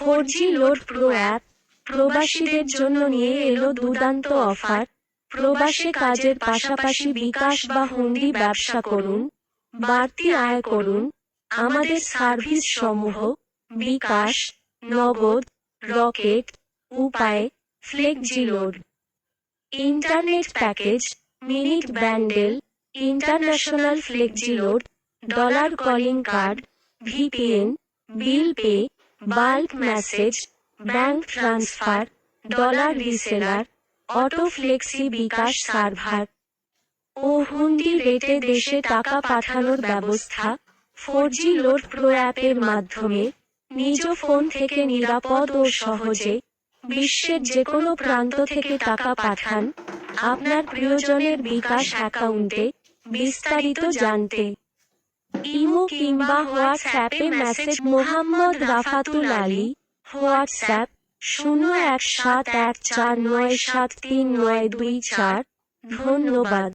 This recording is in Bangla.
Four G load pro app প্রবাসীদের জন্য নিয়ে এলো দুর্দান্ত অফার। প্রবাসে কাজের পাশাপাশি বিকাশ বা হুন্ডি ব্যবসা করুন, বাড়তি আয় করুন। আমাদের সার্ভিস সমূহ, bKash, Nagad, Rocket, Upay, flexiload, internet package, minute bundle, international flexiload, dollar calling card, VPN, bill pay bulk message bank transfer dollar reseller auto flexi bKash server ও হুন্ডি রেটে দেশে টাকা পাঠানোর ব্যবস্থা ফোর জি লোড প্রো অ্যাপের মাধ্যমে নিজ ফোন থেকে নিরাপদ ও সহজে বিশ্বের যে কোনো প্রান্ত থেকে টাকা পাঠান। আপনার প্রিয়জনের বিকাশ অ্যাকাউন্টে বিস্তারিত জানতে ইমো কিংবা হোয়াটসঅ্যাপে মেসেজ মোহাম্মদ রাফাতুল আলী, হোয়াটসঅ্যাপ শূন্য এক সাত এক চার নয় সাত তিন নয় দুই চার। ধন্যবাদ।